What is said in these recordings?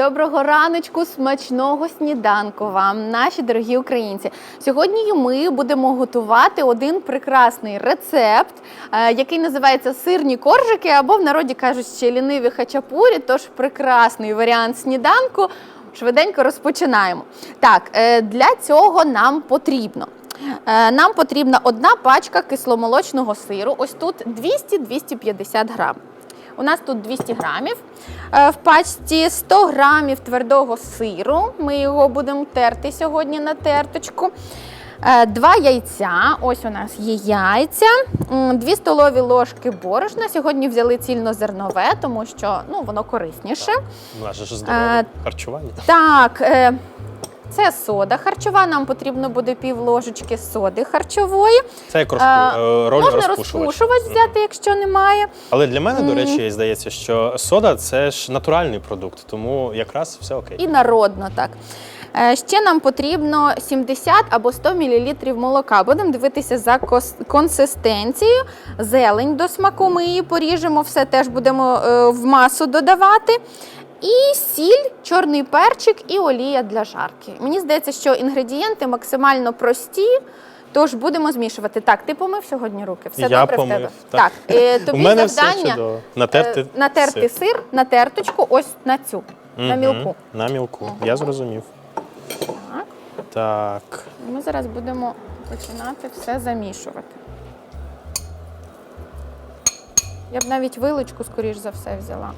Доброго раночку, смачного сніданку вам, наші дорогі українці. Сьогодні ми будемо готувати один прекрасний рецепт, е, який називається сирні коржики, або в народі кажуть ще ліниві хачапурі. Тож прекрасний варіант сніданку. Швиденько розпочинаємо. Так, е, для цього нам потрібно. Е, Нам потрібна одна пачка кисломолочного сиру. Ось тут 200-250 грам. У нас тут 200 грамів. Е, В пачці 100 грамів твердого сиру. Ми його будемо терти сьогодні на терточку. Е, Два яйця. Ось у нас є яйця. Дві столові ложки борошна. Сьогодні взяли цільнозернове, тому що ну, воно корисніше. Наше ж здорове Е, харчування. Так, це сода харчова. Нам потрібно буде пів ложечки соди харчової. Це як розпу... е, е, роль Можна розпушувач. розпушувач взяти, якщо немає. Але для мене, до речі, здається, що сода це ж натуральний продукт, тому якраз все окей. І народно так. Е, Ще нам потрібно 70 або 100 мл молока. Будемо дивитися за консистенцією. Зелень до смаку ми її поріжемо, все теж будемо е, в масу додавати. І сіль, чорний перчик і олія для жарки. Мені здається, що інгредієнти максимально прості. Тож будемо змішувати. Так, ти помив сьогодні руки? Все Я добре помив, в тебе? так. е, тобі У мене завдання все чудово. Натерти, е, натерти сир. сир на терточку, ось на цю, на Мгм, мілку. На мілку. Я зрозумів. Так. Так. Ми зараз будемо починати все замішувати. Я б навіть вилочку, скоріш за все, взяла.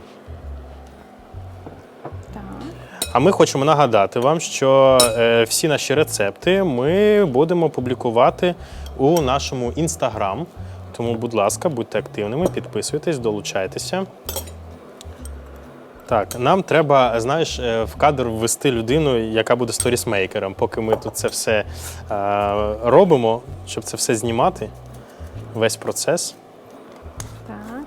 А ми хочемо нагадати вам, що е, всі наші рецепти ми будемо публікувати у нашому інстаграм. Тому, будь ласка, будьте активними, підписуйтесь, долучайтеся. Так, нам треба, знаєш, е, в кадр ввести людину, яка буде сторісмейкером, поки ми тут це все е, робимо, щоб це все знімати, весь процес. Так.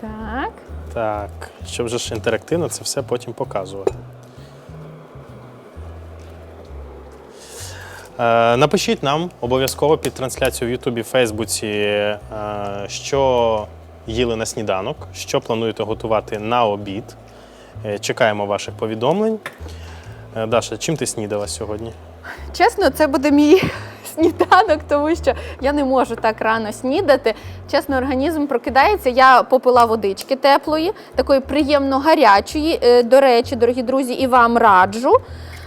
Так. Так, щоб же ж інтерактивно це все потім показувати. Е, напишіть нам обов'язково під трансляцією в Ютубі, Фейсбуці, е, що їли на сніданок, що плануєте готувати на обід. Е, чекаємо ваших повідомлень. Даша, чим ти снідала сьогодні? Чесно, це буде мій сніданок, тому що я не можу так рано снідати. Чесно, організм прокидається. Я попила водички теплої, такої приємно гарячої. Е, До речі, дорогі друзі, і вам раджу.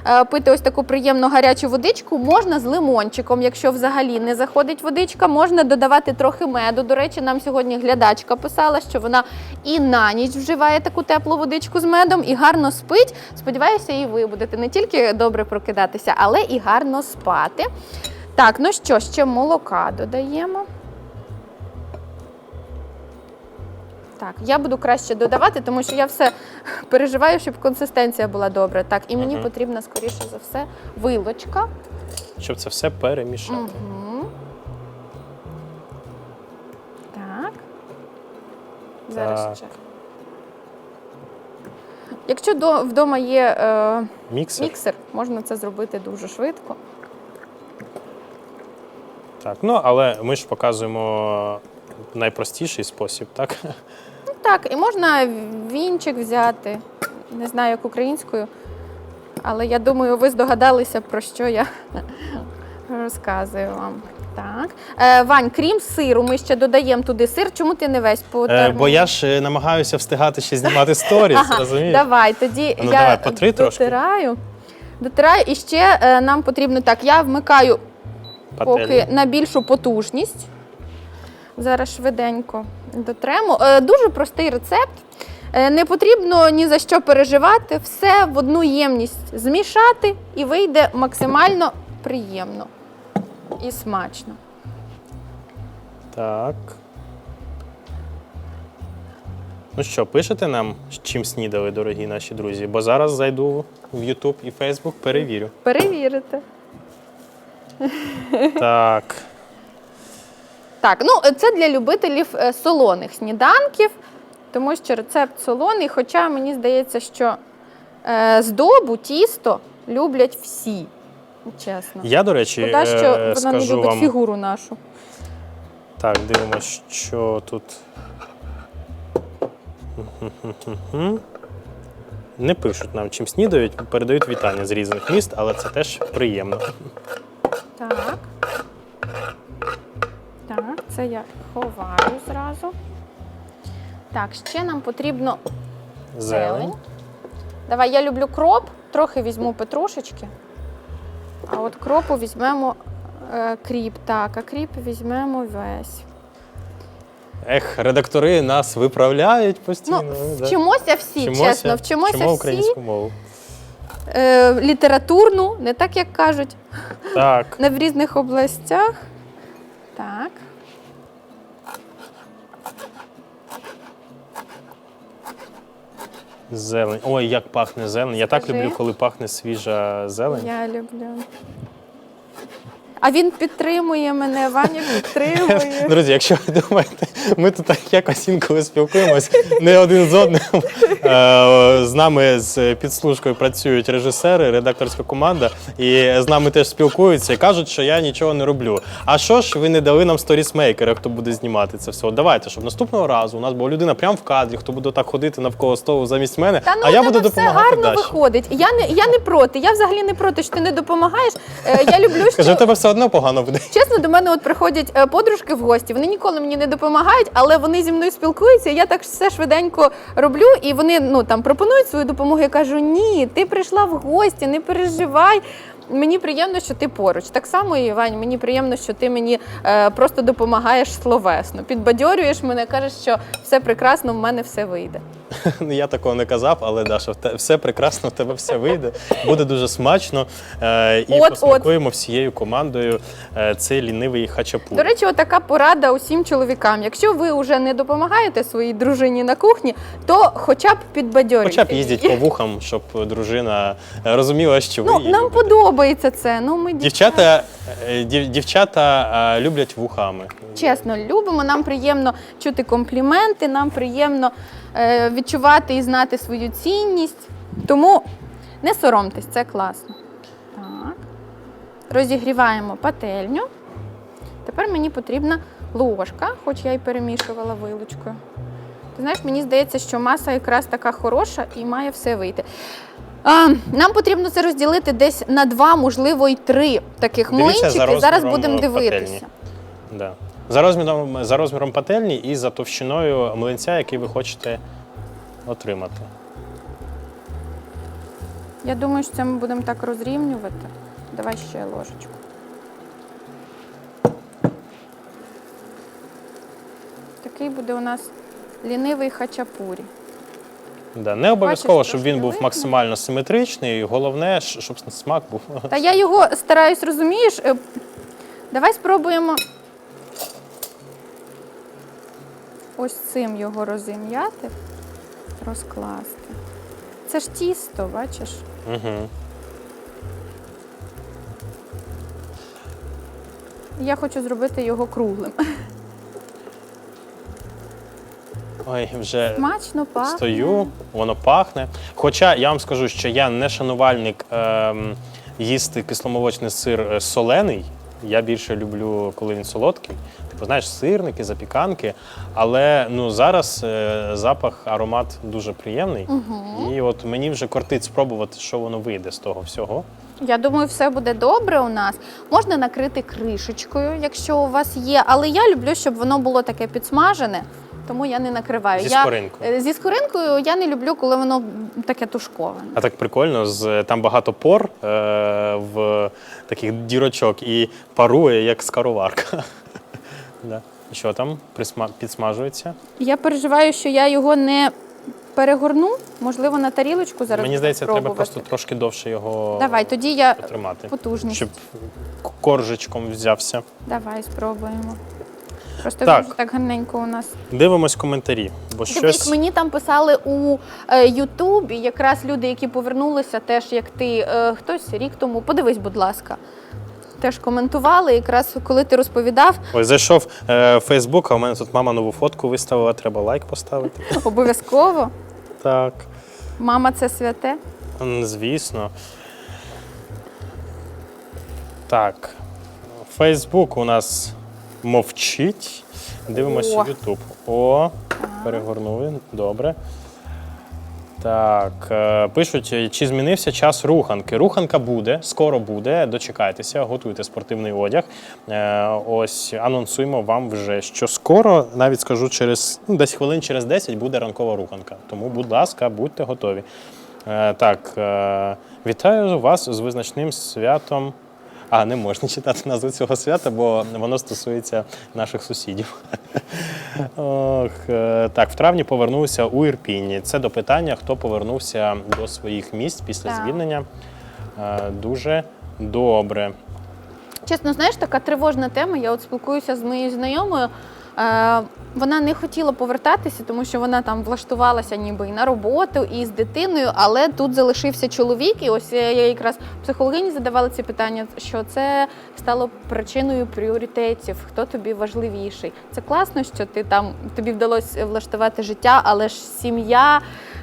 е, Пити ось таку приємно гарячу водичку можна з лимончиком. Якщо взагалі не заходить водичка, можна додавати трохи меду. До речі, нам сьогодні глядачка писала, що вона і на ніч вживає таку теплу водичку з медом і гарно спить. Сподіваюся, і ви будете не тільки добре прокидатися, але і гарно спати. Так, ну що, ще молока додаємо. Так, я буду краще додавати, тому що я все переживаю, щоб консистенція була добра. Так, і мені Мгм. потрібна, скоріше за все, вилочка. Щоб це все перемішати. Угу. Так. Зараз Так. ще. Якщо до, вдома є е, Міксер. міксер, можна це зробити дуже швидко. Так, ну але ми ж показуємо найпростіший спосіб, так? Ну, так, і можна вінчик взяти. Не знаю, як українською, але я думаю, ви здогадалися, про що я розказую вам. Так. Е, Вань, крім сиру, ми ще додаємо туди сир. Чому ти не весь по Е, бо я ж е, намагаюся встигати ще знімати сторіс, Ага, розумієш? Давай, тоді Ну, я давай, три трошки. дотираю. Дотираю, і ще е, нам потрібно так. Я вмикаю поки на більшу потужність. Зараз швиденько дотремо. Е, Дуже простий рецепт. Е, Не потрібно ні за що переживати. Все в одну ємність змішати і вийде максимально приємно і смачно. Так. Ну що, пишете нам, з чим снідали, дорогі наші друзі? Бо зараз зайду в YouTube і Facebook, перевірю. Перевірите. Так. Так, ну це для любителів е, солоних сніданків, тому що рецепт солоний, хоча мені здається, що е, здобу, тісто люблять всі. Чесно. Я, до речі, Шкода, що е, вона не любить вам. фігуру нашу. Так, дивимось, що тут. Не пишуть нам, чим снідають, передають вітання з різних міст, але це теж приємно. Так. Так, це я ховаю зразу. Так, ще нам потрібно зелень. Давай, я люблю кроп, трохи візьму петрушечки. А от кропу візьмемо е, кріп. Так, а кріп візьмемо весь. Ех, редактори нас виправляють постійно. Ну, да. вчимося всі, чесно, вчимося вчимо всі. українську мову. Е, літературну, не так як кажуть, Так. не в різних областях. Так. Зелень. Ой, як пахне зелень. Я так Скажи. люблю, коли пахне свіжа зелень. Я люблю. А він підтримує мене, Ваня підтримує. Друзі, якщо ви думаєте, ми тут так якось інколи спілкуємось не один з одним. Е, З нами з підслужкою працюють режисери, редакторська команда, і з нами теж спілкуються і кажуть, що я нічого не роблю. А що ж ви не дали нам сторісмейкера, хто буде знімати це все? От Давайте, щоб наступного разу у нас була людина прямо в кадрі, хто буде так ходити навколо столу замість мене, Та ну а я буду тебе все гарно далі. виходить. Я не, я не проти. Я взагалі не проти, що ти не допомагаєш. Е, я люблю, що Каже, у тебе все одно погано буде. Чесно, до мене от приходять е, подружки в гості. Вони ніколи мені не допомагають, але вони зі мною спілкуються. Я так все швиденько роблю, і вони ну там пропонують свою допомогу. Я кажу: ні, ти прийшла в гості, не переживай. Мені приємно, що ти поруч. Так само, Івань, мені приємно, що ти мені е, просто допомагаєш словесно. Підбадьорюєш мене, кажеш, що все прекрасно, в мене все вийде. Ну, Я такого не казав, але Даша, все прекрасно, в тебе все вийде. Буде дуже смачно. Е, і От, посмакуємо всією командою е, цей лінивий хачапур. До речі, отака порада усім чоловікам. Якщо ви вже не допомагаєте своїй дружині на кухні, то хоча б підбадьорюйте. Хоча б їздять по вухам, щоб дружина е, розуміла, що ви Ну, її нам любите. подобається це. Ну, ми Дівчата, е, дів- дівчата е, люблять вухами. чесно любимо. Нам приємно чути компліменти, нам приємно е, відчувати і знати свою цінність. Тому не соромтесь, це класно. Так. Розігріваємо пательню. Тепер мені потрібна ложка, хоч я й перемішувала вилочкою. Ти знаєш, мені здається, що маса якраз така хороша і має все вийти. Нам потрібно це розділити десь на два, можливо, і три таких Дивіться за млинчики. Зараз розміром будемо пательні. дивитися. Да. За, розміром, за розміром пательні і за товщиною млинця, який ви хочете отримати. Я думаю, що це ми будемо так розрівнювати. Давай ще ложечку. Такий буде у нас лінивий хачапурі. Да. Не обов'язково, Бачиш, щоб він трошки був видно. максимально симетричний. Головне, щ- щоб смак був. Та я його стараюсь, розумієш? Е, Давай спробуємо ось цим його розім'яти, розкласти. Це ж тісто, бачиш? Угу. Я хочу зробити його круглим. Ой, вже Смачно пахне. стою, воно пахне. Хоча я вам скажу, що я не шанувальник ем, їсти кисломолочний сир е, солений. Я більше люблю, коли він солодкий. Типу, знаєш, сирники, запіканки. Але ну зараз е, запах, аромат дуже приємний. І от мені вже кортить спробувати, що воно вийде з того всього. Я думаю, все буде добре у нас. Можна накрити кришечкою, якщо у вас є. Але я люблю, щоб воно було таке підсмажене, тому я не накриваю. Зі я, скоринкою. е, Зі скоринкою я не люблю, коли воно таке тушковане. А так прикольно, з там багато пор е, в таких дірочок і парує, як скороварка. да. Що там? Присма... Підсмажується? Я переживаю, що я його не перегорну. Можливо, на тарілочку зараз. Мені здається, треба просто трошки довше його Давай, тоді я потримати, потужність. щоб к- коржичком взявся. Давай спробуємо. Просто Так. він так гарненько у нас. Дивимось коментарі, бо Дивись, щось мені там писали у е, Ютубі, якраз люди, які повернулися, теж як ти, е, хтось рік тому. Подивись, будь ласка. Теж коментували, якраз коли ти розповідав, Ой, зайшов е, в Фейсбук, а у мене тут мама нову фотку виставила, треба лайк поставити. обов'язково. Так, Мама це святе. звісно. Так. Фейсбук у нас мовчить. Дивимося О. Ютуб. О, перегорнули. Добре. Так, е, пишуть, чи змінився час руханки. Руханка буде, скоро буде. Дочекайтеся, готуйте спортивний одяг. Е, Ось анонсуємо вам вже, що скоро, навіть скажу, через ну, десь хвилин через 10 буде ранкова руханка. Тому, будь ласка, будьте готові. Е, Так, вітаю вас з визначним святом. А, не можна читати назву цього свята, бо воно стосується наших сусідів. Ох, е, так, в травні повернувся у Ірпіні. Це до питання, хто повернувся до своїх місць після Так. звільнення. Е, Дуже добре. Чесно, знаєш, така тривожна тема. Я от спілкуюся з моєю знайомою. Е, вона не хотіла повертатися, тому що вона там влаштувалася ніби і на роботу, і з дитиною, але тут залишився чоловік. І ось я якраз психологині задавала ці питання, що це стало причиною пріоритетів. Хто тобі важливіший? Це класно, що ти там тобі вдалося влаштувати життя, але ж сім'я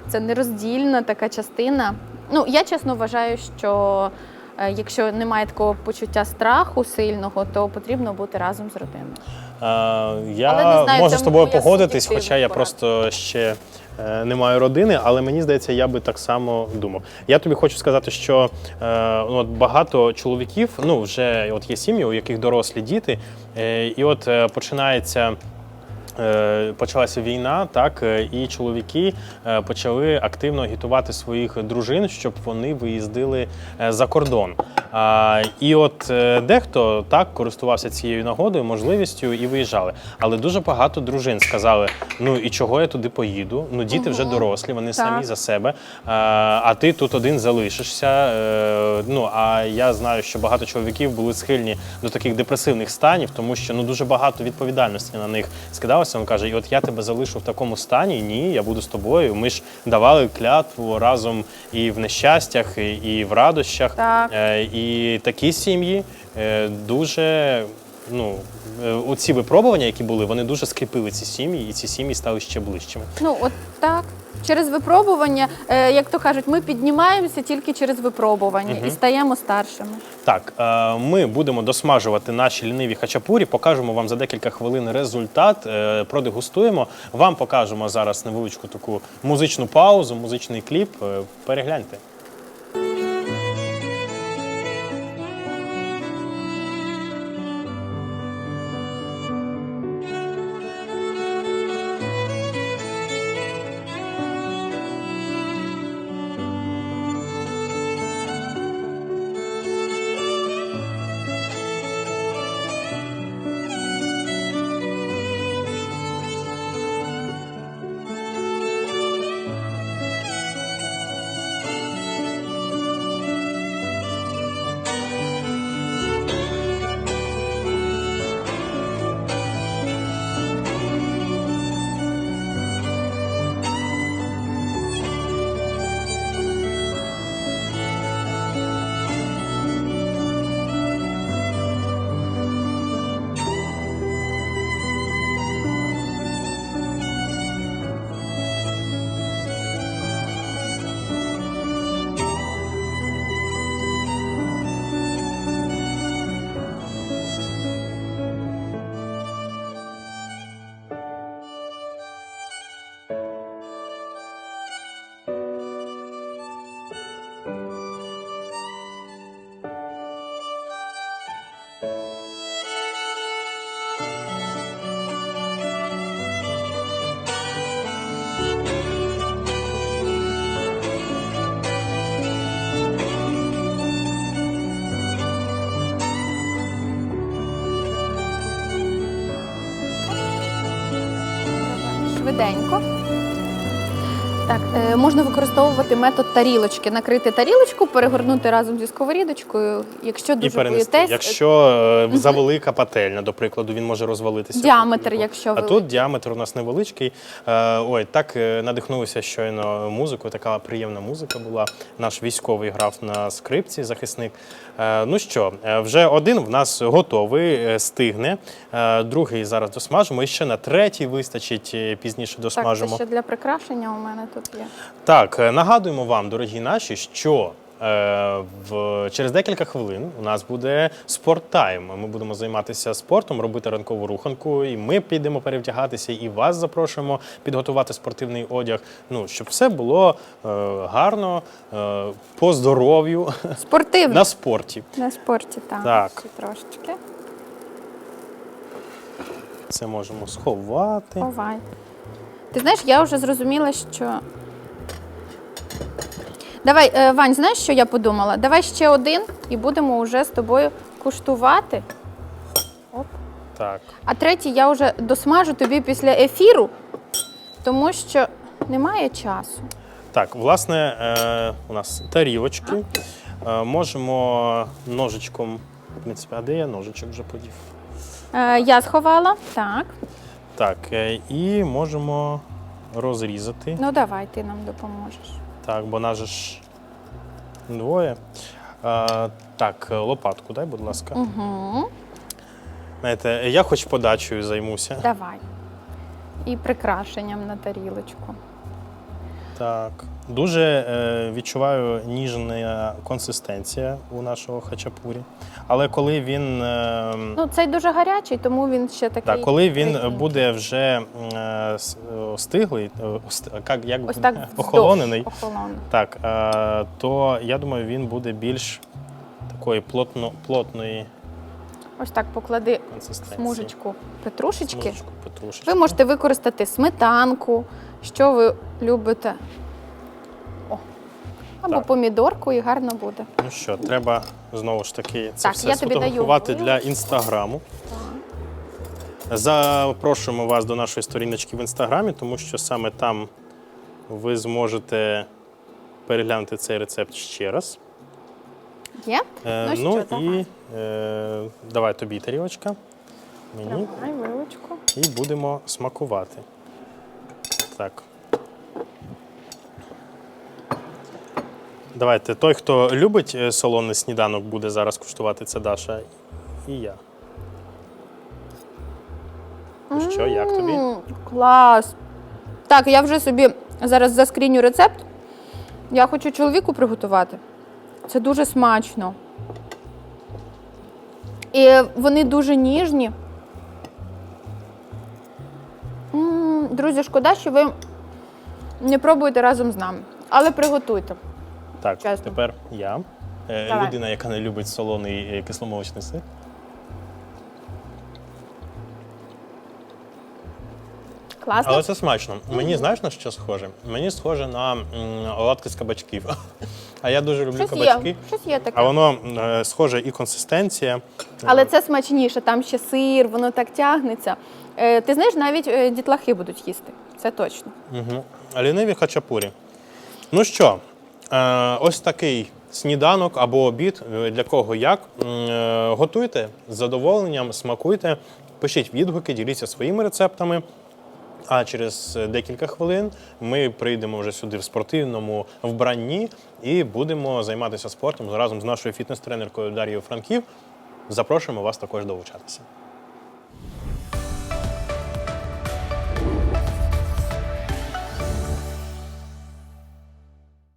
це нероздільна така частина. Ну я чесно вважаю, що. Е, Якщо немає такого почуття страху сильного, то потрібно бути разом з родиною. Е, Я знаю, можу з тобою погодитись, хоча я просто ще е, не маю родини, але мені здається, я би так само думав. Я тобі хочу сказати, що е, ну, от багато чоловіків, ну вже от є сім'ї, у яких дорослі діти, і от починається. Е, Почалася війна, так е, і чоловіки е, почали активно агітувати своїх дружин, щоб вони виїздили за кордон. І от дехто так користувався цією нагодою, можливістю і виїжджали. Але дуже багато дружин сказали: ну і чого я туди поїду? Ну діти вже дорослі, вони Так. самі за себе. А, ти тут один залишишся. Ну а я знаю, що багато чоловіків були схильні до таких депресивних станів, тому що ну дуже багато відповідальності на них скидалося. Він каже: і от я тебе залишу в такому стані. Ні, я буду з тобою. Ми ж давали клятву разом і в нещастях, і, і в радощах. Так. Е, І такі сім'ї е, дуже. Ну, е, оці випробування, які були, вони дуже скріпили ці сім'ї, і ці сім'ї стали ще ближчими. Ну от так. Через випробування, е, як то кажуть, ми піднімаємося тільки через випробування угу. і стаємо старшими. Так, е, ми будемо досмажувати наші ліниві хачапурі, покажемо вам за декілька хвилин результат, е, продегустуємо. Вам покажемо зараз невеличку таку музичну паузу, музичний кліп. Перегляньте. Швиденько. Так, е, можна використовувати метод тарілочки. Накрити тарілочку, перегорнути разом зі сковорідочкою. Якщо І дуже перенести. боїтесь, Якщо е, завелика пательня, до прикладу, він може розвалитися. Діаметр, якщо А великий. тут діаметр у нас невеличкий. Е, Ой, так е, надихнулися щойно музикою. Така приємна музика була. Наш військовий грав на скрипці, захисник. Е, Ну що, е, вже один в нас готовий, е, стигне. Е, Другий зараз досмажимо. І ще на третій вистачить е, пізніше так, досмажимо. це ще для прикрашення у мене тут є. Так, е, нагадуємо вам, дорогі наші, що е, в, через декілька хвилин у нас буде спорттайм. Ми будемо займатися спортом, робити ранкову руханку, і ми підемо перевдягатися, і вас запрошуємо підготувати спортивний одяг. Ну, щоб все було е, гарно, е, по здоров'ю Спортивно. на спорті. На спорті, так. Так. Ще трошечки. Це можемо сховати. Ховай. Ти знаєш, я вже зрозуміла, що. Давай, е, Вань, знаєш, що я подумала? Давай ще один і будемо вже з тобою куштувати. Оп. Так. А третій я вже досмажу тобі після ефіру, тому що немає часу. Так, власне, е, у нас тарілочки. Е, можемо ножичком. В принципі, а де я ножичок вже подів? Е, я сховала. Так. Так, е, і можемо розрізати. Ну давай, ти нам допоможеш. Так, бо нас же ж двоє. А, так, лопатку дай, будь ласка. Угу. Знаєте, я хоч подачею займуся. Давай. І прикрашенням на тарілочку. Так. Дуже е, відчуваю ніжна консистенція у нашого хачапурі. Але коли він. Е, Ну, цей дуже гарячий, тому він ще такий. Так, коли він тихенький. буде вже е, с- остиглий, е, ост- як, як Ось так вздовж, охолонений, охолонений. так, е, то я думаю, він буде більш такої плотно, плотної Ось так поклади консистенції. смужечку петрушечки. Смужечку петрушечки. Ви можете використати сметанку, що ви любите. О. Або Так. помідорку, і гарно буде. Ну що, треба знову ж таки це Так, все я тобі даю сфотографувати для інстаграму. Запрошуємо вас до нашої сторіночки в інстаграмі, тому що саме там ви зможете переглянути цей рецепт ще раз. Є? Е, Ну ну давай. і е, давай тобі тарілочка, мені, Давай вилочку. і будемо смакувати. Так. Давайте, той, хто любить е, солоний сніданок, буде зараз куштувати це Даша. І я. Ну що, як тобі? Клас. Так, я вже собі зараз заскріню рецепт. Я хочу чоловіку приготувати. Це дуже смачно. І вони дуже ніжні. Друзі, шкода, що ви не пробуєте разом з нами. Але приготуйте. Так, Чесно. тепер я. Е, Давай. Людина, яка не любить солоний е, кисломолочний сир. Класно. Але це смачно. Мені знаєш на що схоже? Мені схоже на м, оладки з кабачків. А я дуже люблю Щось кабачки. є, щось є таке. А воно е, схоже і консистенція. Але це смачніше, там ще сир, воно так тягнеться. Е, ти знаєш, навіть е, дітлахи будуть їсти. Це точно. Угу. Ліниві хачапурі. Ну що, е, ось такий сніданок або обід, е, для кого як. М, е, Готуйте з задоволенням, смакуйте, пишіть відгуки, діліться своїми рецептами. А через е, декілька хвилин ми прийдемо вже сюди в спортивному вбранні і будемо займатися спортом разом з нашою фітнес-тренеркою Дар'єю Франків. Запрошуємо вас також долучатися.